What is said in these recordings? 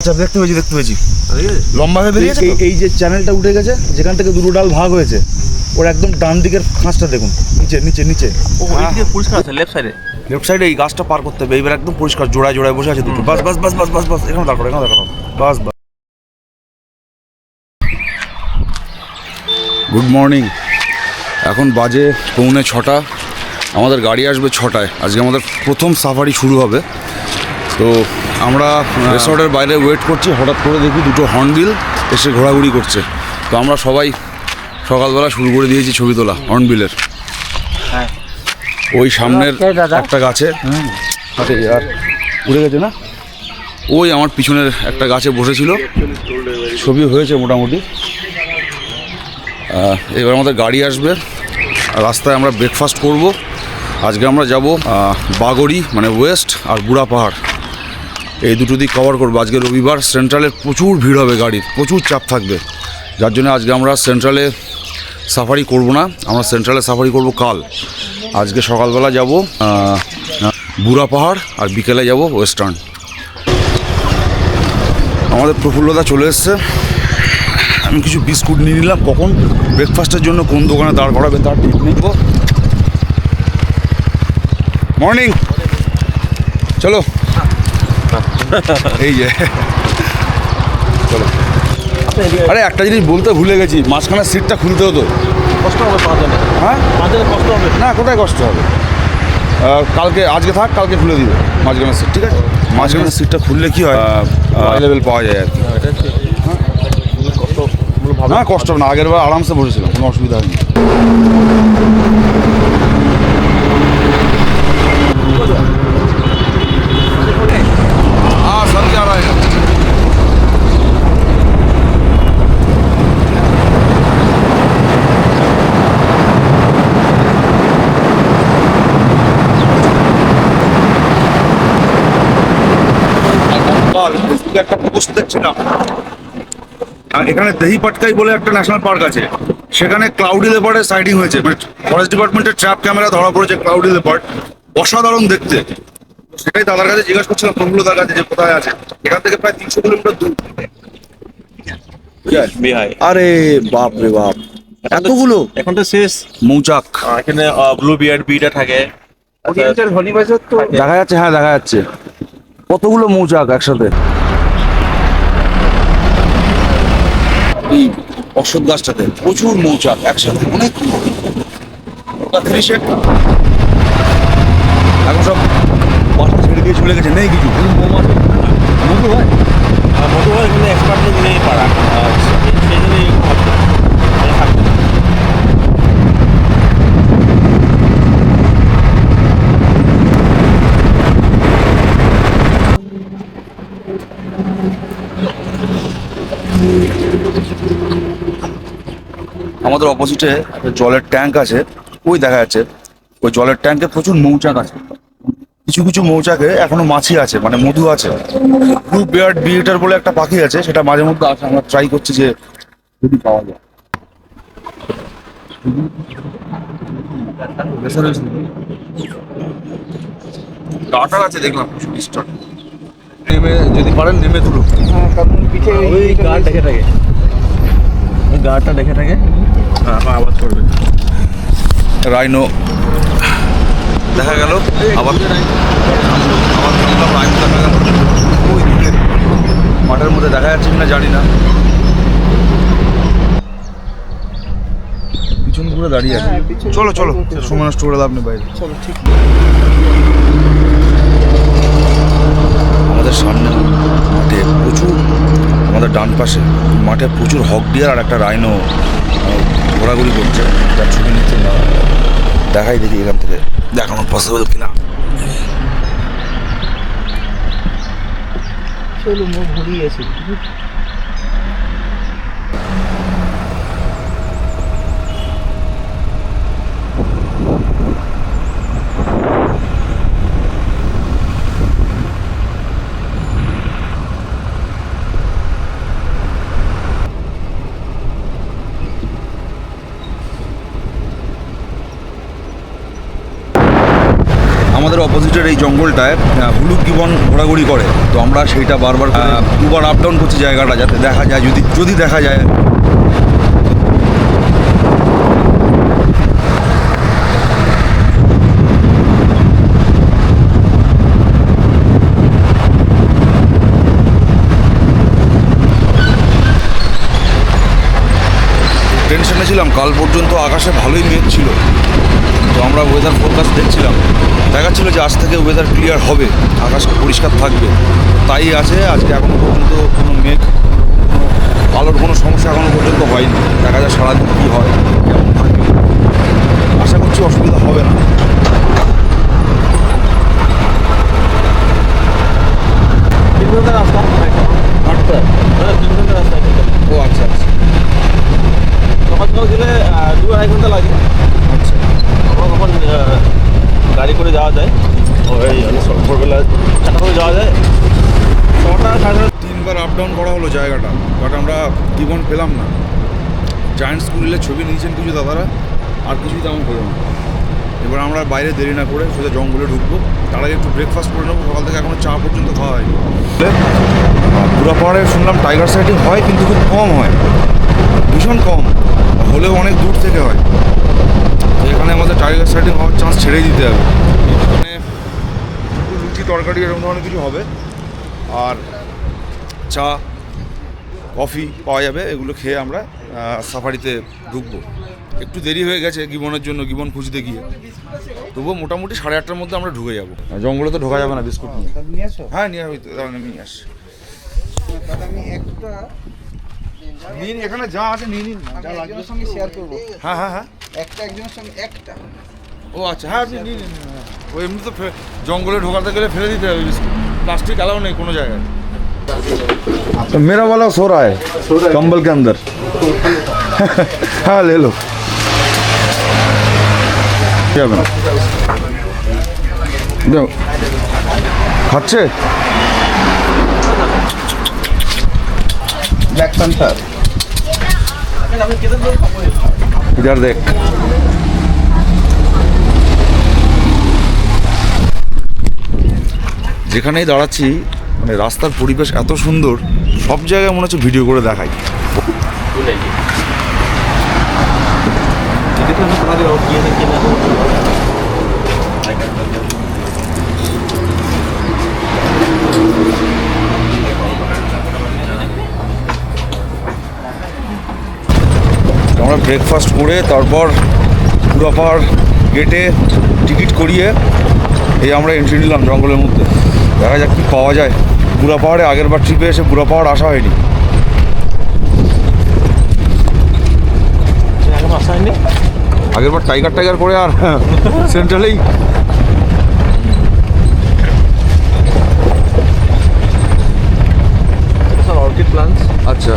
আচ্ছা দেখতে পেয়েছি দেখতে পেয়েছি। লম্বা হয়ে বেরিয়েছে এই- এই যে চ্যানেলটা উঠে গেছে যেখান থেকে দুটো ডাল ভাগ হয়েছে ওর একদম ডান দিকের খাঁজটা দেখুন। নিচে নিচে নিচে। পরিষ্কার আছে লেফট সাইডে লেফট সাইডে এই গাছটা পার করতে হবে এইবার একদম পরিষ্কার জোড়ায় জোড়ায় বসে আছে দুটো। বাস বাস বাস বাস বাস বাস এখানে দাঁড়াও এখানে দাঁড়াও বাস বাস। গুড মর্নিং এখন বাজে পৌনে ছটা আমাদের গাড়ি আসবে ছটায়। আজকে আমাদের প্রথম সাফারি শুরু হবে। তো আমরা রিসর্টের বাইরে ওয়েট করছি হঠাৎ করে দেখি দুটো হর্নবিল এসে ঘোরাঘুরি করছে। তো আমরা সবাই সকালবেলা শুরু করে দিয়েছি ছবি তোলা হর্নবিলের ওই সামনের একটা গাছে। আর উঠে গেছে না? ওই আমার পিছনের একটা গাছে বসেছিল। ছবি হয়েছে মোটামুটি। এবার আমাদের গাড়ি আসবে। আর রাস্তায় আমরা ব্রেকফাস্ট করব। আজকে আমরা যাব বাগড়ি মানে ওয়েস্ট আর বুড়া পাহাড়। এই দুটো দিক কভার করব। আজকে রবিবার সেন্ট্রালে প্রচুর ভিড় হবে গাড়ির, প্রচুর চাপ থাকবে। যার জন্য আজকে আমরা সেন্ট্রালে সাফারি করব না, আমরা সেন্ট্রালে সাফারি করব কাল। আজকে সকালবেলা যাব বুড়া পাহাড় আর বিকেলে যাব ওয়েস্টার্ন আমাদের প্রফুল্লতা চলে এসছে। আমি কিছু বিস্কুট নিয়ে নিলাম। কখন? ব্রেকফাস্টের জন্য কোন দোকানে দাঁড় করাবে তার ঠিক নেব মর্নিং চলো। এই যে। চলো। আরে একটা জিনিস বলতে ভুলে গেছি মাঝখানে সিটটা খুলতে হতো। কষ্ট হবে হ্যাঁ? কষ্ট হবে। না কোথায় কষ্ট হবে? কালকে আজকে থাক কালকে খুলে দিবে মাঝখানের সিট ঠিক আছে? মাঝখানের সিটটা খুললে কি হয়? লেভেল পাওয়া যায় আর কি। এটা ঠিক। কষ্ট না কষ্ট হবে না আগের বার আরামসে বসেছিলাম কোনো অসুবিধা হয়নি। একটা পোস্ট দেখছিলাম আর এখানে দেহি পাটকাই বলে একটা ন্যাশনাল পার্ক আছে। সেখানে ক্লাউডি লেপার্ডের সাইডিং হয়েছে। মানে ফরেস্ট ডিপার্টমেন্টের ট্র্যাপ ক্যামেরা ধরা পড়েছে ক্লাউডি লেপার্ড অসাধারণ দেখতে। সেটাই দাদার কাছে জিজ্ঞাসা করছিলাম প্রফুল্ল দাদার কাছে যে কোথায় আছে? এখান থেকে প্রায় তিনশো কিলোমিটার দূর। আরে বাপ রে বাপ। এতগুলো? এখন তো শেষ। মৌচাক। এখানে ব্লু বিয়ার্ড বিটা থাকে। দেখা যাচ্ছে হ্যাঁ দেখা যাচ্ছে। কতগুলো মৌচাক একসাথে? এই অশ্বত্থ গাছটাতে প্রচুর মৌচাক একসাথে অনেক এখন সব বাসা ছেড়ে দিয়ে চলে গেছে নেই কিছু। শুধু মৌমাছি মধু হয়? আহ, মধুবাই এখানে এক্সপার্টলি নেই পারা আহ, সেই সেই জন্যই ভাবছি, মানে থাকবে। আমাদের অপোজিটে একটা জলের ট্যাঙ্ক আছে ওই দেখা যাচ্ছে। ওই জলের ট্যাঙ্কে প্রচুর মৌচাক আছে। কিছু কিছু মৌচাকে এখনও মাছি আছে মানে মধু আছে। ব্লু বিয়ার্ড বিয়েটার বলে একটা পাখি আছে সেটা মাঝে মধ্যে আছে আমরা ট্রাই করছি যে যদি পাওয়া যায়। ডাটার আছে দেখলাম নেমে যদি পারেন নেমে তুলুন। ওই গার্ড দেখে থাকে। ওই গার্ডটা দেখে থাকে। হ্যাঁ করবে। রাইনো। দেখা গেল আবার আবার শুনলাম রাইনো দেখা গেল ওই দিকে মাঠের মধ্যে দেখা যাচ্ছে কিনা জানি না। পিছন ঘুরে দাঁড়িয়ে আছে। চলো চলো। সময় নষ্ট করে লাভ নেই বাইরে। আমাদের সামনে মাঠে প্রচুর আমাদের ডান পাশে মাঠে প্রচুর হক ডিয়ার আর একটা রাইনো। ঘোরাঘুরি করছে। তার ছবি নিচ্ছে না দেখাই দেখি এখান থেকে। দেখানো পসিবল কিনা? আমাদের অপোজিট অপোজিটের এই জঙ্গলটায় হুলুক গিবন ঘোরাঘুরি করে। তো আমরা সেইটা বারবার করে দুবার আপ ডাউন করছি জায়গাটা যাতে দেখা যায় যদি যদি দেখা যায়। টেনশনে ছিলাম কাল পর্যন্ত আকাশে ভালোই মেঘ ছিল। তো আমরা ওয়েদার ফোরকাস্ট দেখছিলাম। দেখাচ্ছিল যে আজ থেকে ওয়েদার ক্লিয়ার হবে আকাশ পরিষ্কার থাকবে। তাই আছে, আজকে এখনও পর্যন্ত কোনো মেঘ আলোর কোনো সমস্যা এখনও পর্যন্ত হয়নি। দেখা যায় সারাদিন কী হয়, কেমন থাকবে আশা করছি অসুবিধা হবে না। রাস্তা ও আচ্ছা আচ্ছা। গেলে দু আড়াই ঘণ্টা লাগে। কখন কখন গাড়ি করে যাওয়া যায়? ওই ভোরবেলা চারটা করে যাওয়া যায়? ছটা সাড়ে তিনবার আপ ডাউন করা হলো জায়গাটা বাট আমরা জীবন পেলাম না। জায়েন্ট স্কুলের ছবি নিয়েছেন কিছু দাদারা আর কিছুই তেমন হলো না। এবার আমরা বাইরে দেরি না করে সোজা জঙ্গলে ঢুকবো। তার আগে একটু ব্রেকফাস্ট করে নেব সকাল থেকে এখনও চা পর্যন্ত খাওয়া হয়নি। পুরা পাহাড়ে শুনলাম টাইগার সাইটিং হয় কিন্তু খুব কম হয়। ভীষণ কম হলেও অনেক দূর থেকে হয়। তো এখানে আমাদের টাইগার সাইটিং হওয়ার চান্স ছেড়েই দিতে হবে। এখানে লুচি তরকারি এরকম ধরনের কিছু হবে। আর চা কফি পাওয়া যাবে এগুলো খেয়ে আমরা সাফারিতে ঢুকবো। একটু দেরি হয়ে গেছে গিবনের জন্য গিবন খুঁজতে গিয়ে। তবুও মোটামুটি সাড়ে আটটার মধ্যে আমরা ঢুকে যাব। জঙ্গলে তো ঢোকা যাবে না বিস্কুট নিয়ে। নিয়ে আসো। হ্যাঁ নিয়ে তাহলে নিয়ে আস আমি একটা নিন এখানে যা আছে নিয়ে নিন আমি একজনের সঙ্গে শেয়ার করবো হ্যাঁ হ্যাঁ হ্যাঁ একটা একজনের সঙ্গে একটা ও আচ্ছা হ্যাঁ আপনি নিন নিন, নিন, হ্যাঁ। ও এমনি তো ফে- জঙ্গলে ঢোকাতে গেলে ফেলে দিতে হবে বিস্কুট প্লাস্টিক অ্যালাউ নেই কোনো জায়গায় मेरा वाला सो रहा है कंबल के अंदर हाँ ले लो क्या बना দাও খাচ্ছে ব্ল্যাক প্যান্থার ইধার দেখ যেখানেই দাঁড়াচ্ছি মানে রাস্তার পরিবেশ এত সুন্দর, সব জায়গায় মনে হচ্ছে ভিডিও করে দেখাই। আমরা ব্রেকফাস্ট করে তারপর পুরাপাহাড় গেটে টিকিট করিয়ে এই আমরা এন্ট্রি নিলাম জঙ্গলের মধ্যে। দেখা যাক কী পাওয়া যায়। বুড়া পাহাড়ে আগের বার ট্রিপে এসে বুড়া পাহাড় আসা হয়নি। আগের বার টাইগার টাইগার করে আর সেন্ট্রালেই অর্কিড প্লান্টস আচ্ছা।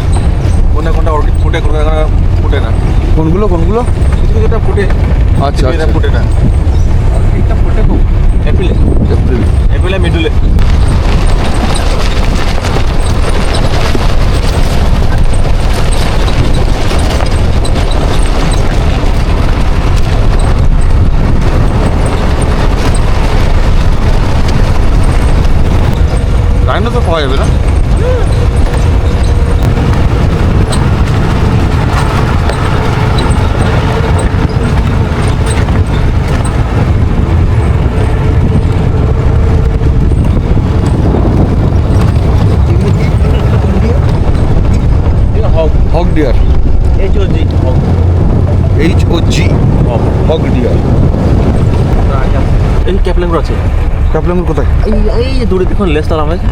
কোনটা কোনটা অর্কিড ফুটে কোনটা কোনটা ফুটে না। কোনগুলো কোনগুলো? কিছু কিছুটা ফুটে। আচ্ছা আচ্ছা। ফুটে না। অর্কিডটা ফুটে খুব। এপ্রিলে এপ্রিল এপ্রিলে মিডলে রাইনো তো পাওয়া যাবে না hog hog deer H O G hog H O G hog hog deer এই আছে। ক্যাপলেঙ্গুর কোথায়? এই এই যে দূরে দেখুন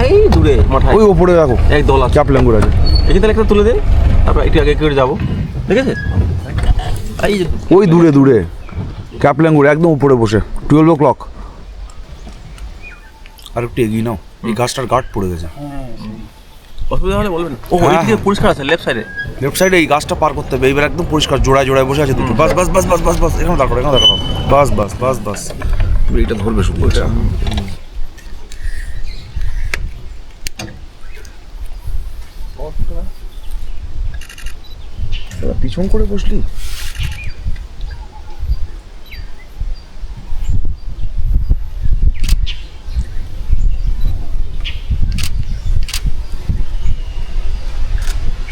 এই দূরে মাথায় ওই ওপরে দেখো এক দল আছে। ক্যাপলেঙ্গুর আছে। এখান একটা তুলে দিন তারপর একটু আগে করে যাব। ঠিক আছে? এই যে ওই দূরে দূরে। ক্যাপলেঙ্গুর একদম উপরে বসে। টুয়েলভ ও ক্লক আর একটু এগিয়ে নাও। এই গাছটার গার্ড পড়ে গেছে। অসুবিধা হলে বলবেন। ও হ্যাঁ, ওই দিকে হ্যাঁ। পরিষ্কার আছে লেফট সাইডে লেফট সাইডে এই গাছটা পার করতে হবে। এবার একদম পরিষ্কার জোড়ায় জোড়ায় বসে আছে দুটো। বাস বাস বাস বাস বাস বাস এখানে এখানে বাস বাস বাস বাস। তারপরে এটা ধরবে শুধু আচ্ছা। এটা পিছন করে বসলি?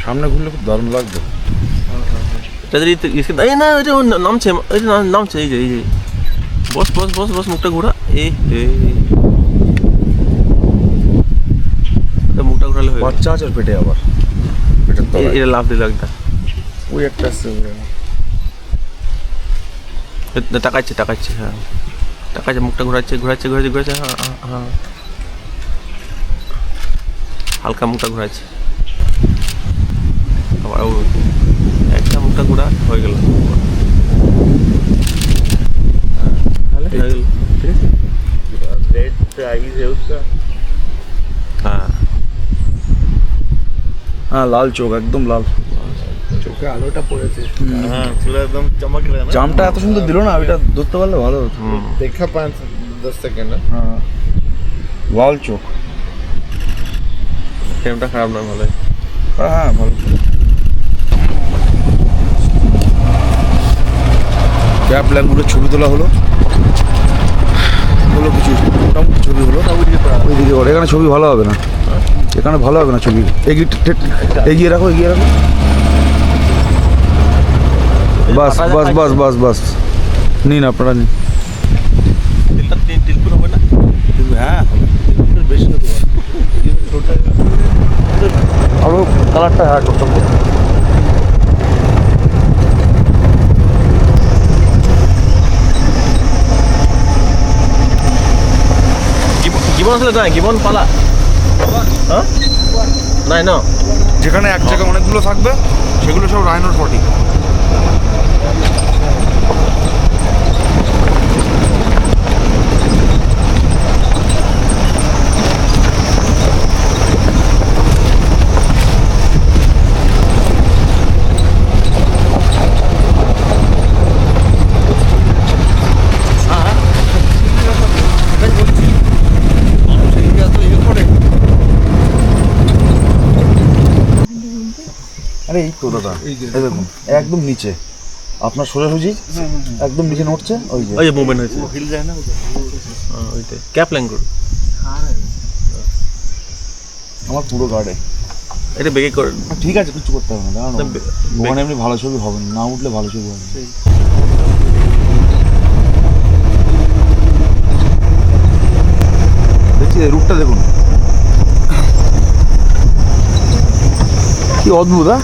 সামনে ঘুরলে খুব দারুণ লাগবে। এটা নামছে নামছে এই যে এই যে। বস বস বস বস মুখটা ঘোরা। এই মুখটা ঘোরালে হয়ে। বাচ্চা আছে পেটে আবার। পেটের এ- এটা লাভ দিল একটা ওই একটা। আসছে এ- তাকাচ্ছে তাকাচ্ছে হ্যাঁ। তাকাচ্ছে মুখটা ঘোরাচ্ছে ঘোরাচ্ছে ঘোরাচ্ছে ঘোরাচ্ছে হ্যাঁ হ্যাঁ হ্যাঁ। হালকা মুখটা ঘোরাচ্ছে। আবার ও একটা মুখটা ঘোরা হয়ে গেল হয়ে গেল ঠিক আছে হ্যাঁ হ্যাঁ লাল চোখ একদম লাল চোখে আলোটা পড়েছে হ্যাঁ একদম চমক জামটা এত সুন্দর দিল না এটা ধরতে পারলে ভালো হতো দেখা পাঁচ দশ সেকেন্ড হ্যাঁ লাল চোখ ফ্রেমটা খারাপ না ভালোই হ্যাঁ ভালো ক্যাব ব্ল্যাকগুলোর ছবি তোলা হলো হলো কিছু মোটামুটি ছবি হলো। ওইদিকে ওর এখানে ছবি ভালো হবে না। এখানে ভালো হবে না ছবি। এগিয়ে এগিয়ে রাখো এগিয়ে রাখো। বাস বাস বাস বাস বাস। নিন আপনারা নিন। হ্যাঁ বেশি হতে পারে। আরও কালারটা হ্যাঁ করতে হবে। গিবন আসলে নাই গিবন পালা। হ্যাঁ? নাই, না। যেখানে এক জায়গায় অনেকগুলো থাকবে, সেগুলো সব রায়নোর ফর্টি আরে দেখুন একদম নিচে। আপনার সোজাসুজি একদম নিচে নড়ছে ওই যে। ওই যে মুভমেন্ট হয়েছে। হিল যায় না ওইটাই। ক্যাপ ল্যাঙ্গুর আমার পুরো গার্ডে এটা বেগে করে ঠিক আছে কিছু করতে হবে না ওখানে এমনি ভালো ছবি হবে না উঠলে ভালো ছবি হবে। দেখছি রুটটা দেখুন। কি অদ্ভুত হ্যাঁ?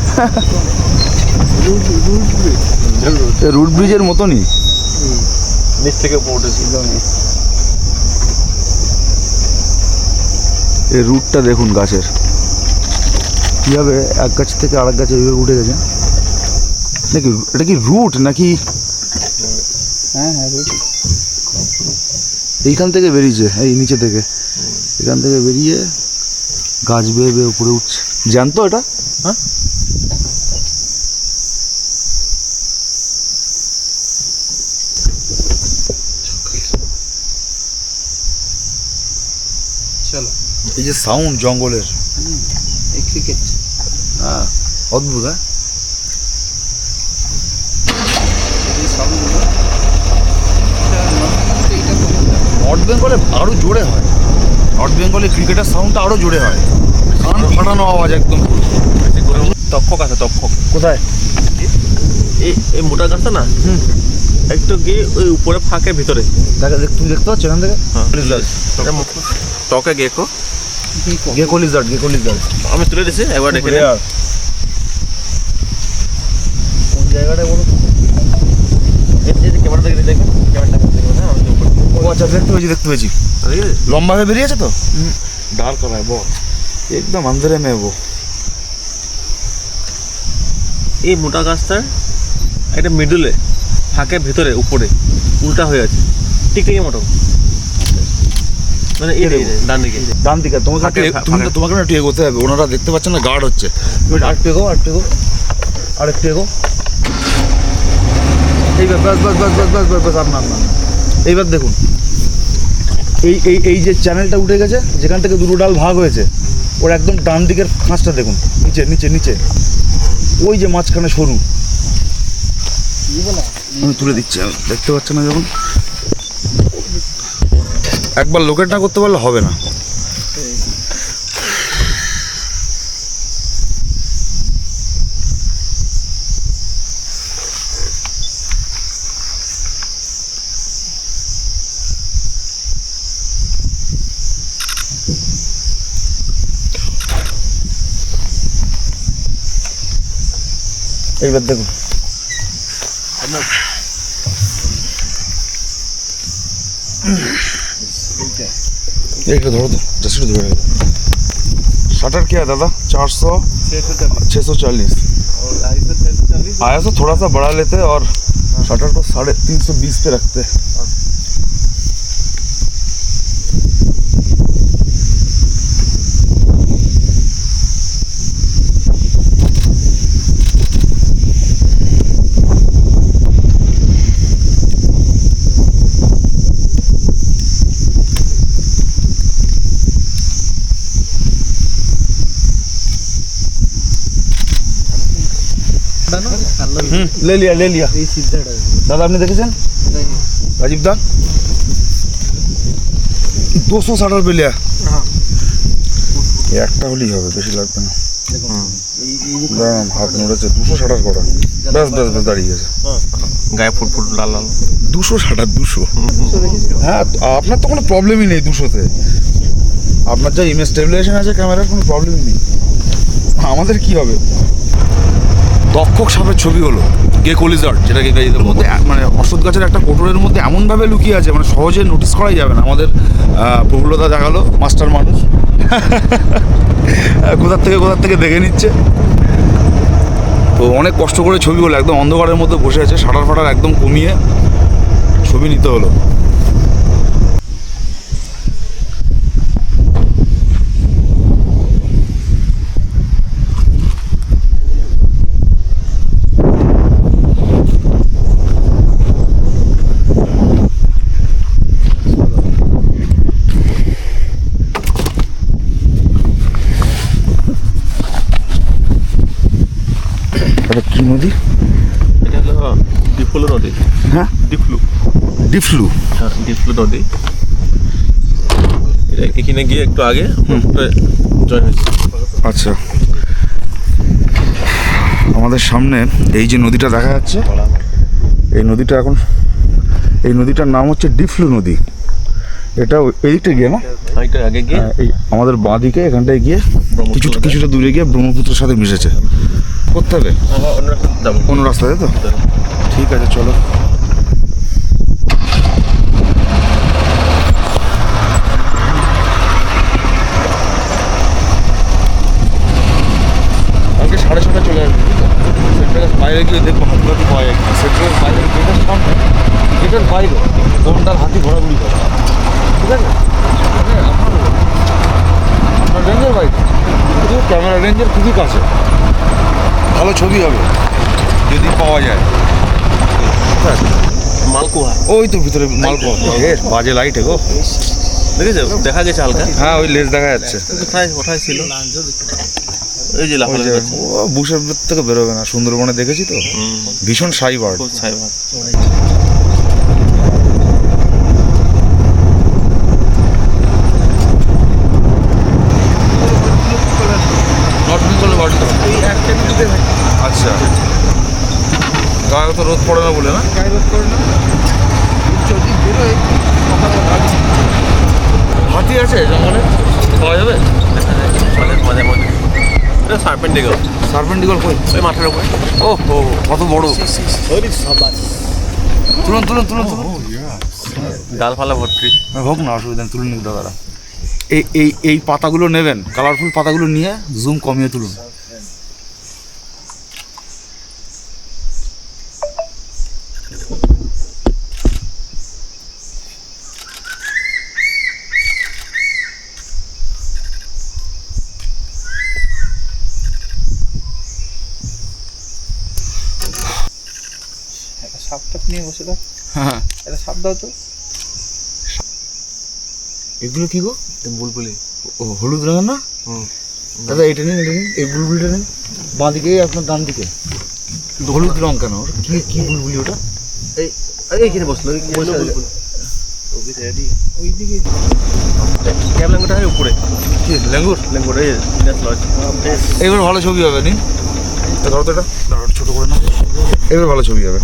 রুট ব্রিজের মতনই। নিচ থেকে এই রুটটা দেখুন গাছের। কীভাবে এক গাছ থেকে আরেক গাছে এইভাবে উঠে গেছে। নাকি এটা কি রুট নাকি? হ্যাঁ হ্যাঁ এইখান থেকে বেরিয়েছে এই নিচে থেকে। এখান থেকে বেরিয়ে গাছ বেয়ে বেয়ে উপরে উঠছে। জানতো এটা? হ্যাঁ? চলো। এই যে সাউন্ড জঙ্গলের। এই ক্রিকেট হ্যাঁ অদ্ভুত হ্যাঁ? নর্থ বেঙ্গলে আরও জোরে হয়। নর্থ বেঙ্গলে ক্রিকেটের সাউন্ডটা আরও জোরে হয়। কান ফাটানো আওয়াজ একদম। আছে কোথায়? এই মোটা গাছটা না? একটু গিয়ে ওই উপরে ফাঁকে ভিতরে। দেখতে এখান থেকে? হ্যাঁ। তুলে কোন ক্যামেরাটা দেখে আচ্ছা, দেখতে পেয়েছি দেখতে পেয়েছি। লম্বা হয়ে বেরিয়েছে তো? ডাল করায় বল। একদম আন্দরে মেয়ে এই মোটা গাছটার একটা মিডলে ফাঁকে ভিতরে উপরে উল্টা হয়ে আছে। টিকটিকি মতো মানে এই ডান দিকে। ডান দিকে তোমাকে তোমাকে না একটু এগোতে হবে ওনারা দেখতে পাচ্ছেন না গার্ড হচ্ছে। আরেকটু এগো আরেকটু এগো আরেকটু এগো। এইবার বাস বাস বাস বাস বাস বাস বাস আর না না, এইবার দেখুন। এই এই এই যে চ্যানেলটা উঠে গেছে যেখান থেকে দুটো ডাল ভাগ হয়েছে ওর একদম ডান দিকের খাঁজটা দেখুন। নিচে নিচে নিচে। ওই যে মাঝখানে সরু। আমি তুলে দিচ্ছি আমি দেখতে পাচ্ছেন না যখন? একবার লোকেট না করতে পারলে হবে না। এইবার দেখুন একটা ধরো তো জাস্ট একটু ধরে রাখো शटर क्या है दादा चार सौ छः सौ चालीस आया तो थोड़ा सा बढ़ा लेते और शटर को साढ़े तीन सौ बीस पे रखते লেলিয়া লেলিয়া। এই সিদ্ধাটা দাদা আপনি দেখেছেন? রাজীব দা? দুশো ষাটার বেলিয়া। একটা হলেই হবে বেশি লাগবে না। দাম হাত নড়েছে দুশো ষাটার করা ব্যাস ব্যাস ব্যাস দাঁড়িয়ে গেছে। গায়ে ফুট ফুট লাল লাল। দুশো ষাটার দুশো। হ্যাঁ আপনার তো কোনো প্রবলেমই নেই দুশোতে। আপনার যা ইমেজ স্টেবিলাইজেশন আছে ক্যামেরার কোনো প্রবলেমই নেই। আমাদের কি হবে? তক্ষক সাপের ছবি হলো গে কলিজার্ড যেটাকে ইংরেজিতে মধ্যে মানে অশ্বত্থ গাছের একটা কোটরের মধ্যে এমনভাবে লুকিয়ে আছে মানে সহজে নোটিস করাই যাবে না। আমাদের আহ, প্রফুল্লতা দেখাল মাস্টার মানুষ। কোথার থেকে কোথার থেকে দেখে নিচ্ছে। তো অনেক কষ্ট করে ছবি হলো একদম অন্ধকারের মধ্যে বসে আছে শাটার ফাটার একদম কমিয়ে ছবি নিতে হলো। নদী? এটা হলো ডিফলু নদী। হ্যাঁ? ডিফলু। ডিফলু। হ্যাঁ ডিফলু নদী। এটা এখানে গিয়ে একটু আগে জয়েন হয়েছে। আচ্ছা। আমাদের সামনে এই যে নদীটা দেখা যাচ্ছে এই নদীটা এখন এই নদীটার নাম হচ্ছে ডিফলু নদী। এটা ওই- এই দিকটা গিয়ে না? এটা আগে গিয়ে হ্যাঁ, আমাদের বাঁ দিকে এখানটায় গিয়ে কিছু কিছুটা দূরে গিয়ে ব্রহ্মপুত্রের সাথে মিশেছে। করতে হবে? অন্য রাস্তা রাস্তায় তো? ঠিক আছে চলো। কালকে সাড়ে ছটা চলে আসবে সেন্টারের বাইরে গিয়ে দেখব হাতগুলো পাওয়া যায় সেন্টারের বাইরে গেটের সামনে গেটের বাইরে গন্ডার হাতি ঘোরাঘুরি করে। ঠিক আছে? মানে আপনার রেঞ্জের বাইরে। ক্যামেরা রেঞ্জের খুবই কাছে। ভালো ছবি হবে। যদি পাওয়া যায়। মালকুয়া ওই তো ভিতরে মাল পাওয়া বেশ বাজে লাইট গো। দেখেছ? দেখা গেছে হালকা। হ্যাঁ ওই লেজ দেখা যাচ্ছে। কোথায় কোথায় ছিল। এই যে ওই লাফালাফি যে ও বুশের ভেতর থেকে বেরোবে না। সুন্দরবনে দেখেছি তো? ভীষণ সাইবার। সাইবার নট বেঙ্গল বার্ড তো আচ্ছা গায়ে তো রোদ পড়ে না বলে না হাতি আছে জঙ্গলে পাওয়া যাবে মাঝে মাঝে মাঝে এটা সার্পেন্ডিগল সার্পেন্টিকল কই ওই মাঠের উপরে। ও হো কত বড়। তুলুন তুলুন তুলুন তুলুন। ডালপালা ভর্তি। হোক না অসুবিধা নেই তুলে নিক দাদারা। এই এই এই পাতাগুলো নেবেন কালারফুল পাতাগুলো নিয়ে জুম কমিয়ে তুলুন সাপটা নিয়ে বসে থাক হ্যাঁ এটা সাপ দাও তো। এগুলো কি গো? বুলবুলি। ও হলুদ রঙের না? দাদা এটা নিন এটা নিন। এই বুলবুলিটা নিন। বাঁ দিকে আপনার ডান দিকে। হলুদ রং কেন ওর? কি কি বুলবুলি ওটা? এই এইখানে বসল হয় এবার ভালো ছবি হবে নি? ধরো তো এটা। ছোট করে না এবার ভালো ছবি হবে।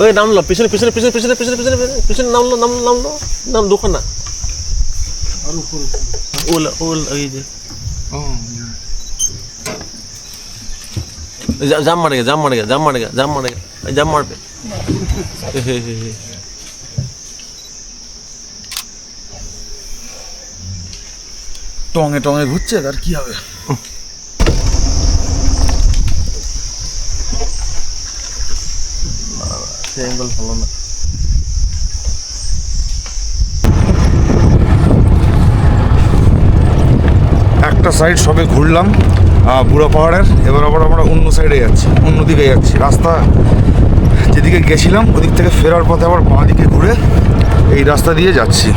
ওই নামলো পিছনে পিছনে পিছনে পিছনে পিছনে পিছনে পিছনে নামলো নামলো নামলো নাম দুখন। না ওল ওল ওই যে। জাম মারে জাম মারে জাম মারে জাম মারে জাম মারবে। টঙে টঙে ঘুরছে তার কি হবে? অ্যাঙ্গেল ভালো না। একটা সাইড সবে ঘুরলাম বুড়ো পাহাড়ের, এবার আবার আমরা অন্য সাইডে যাচ্ছি, অন্য দিকে যাচ্ছি। রাস্তা যেদিকে গেছিলাম, ওদিক থেকে ফেরার পথে আবার বাঁ দিকে ঘুরে এই রাস্তা দিয়ে যাচ্ছি।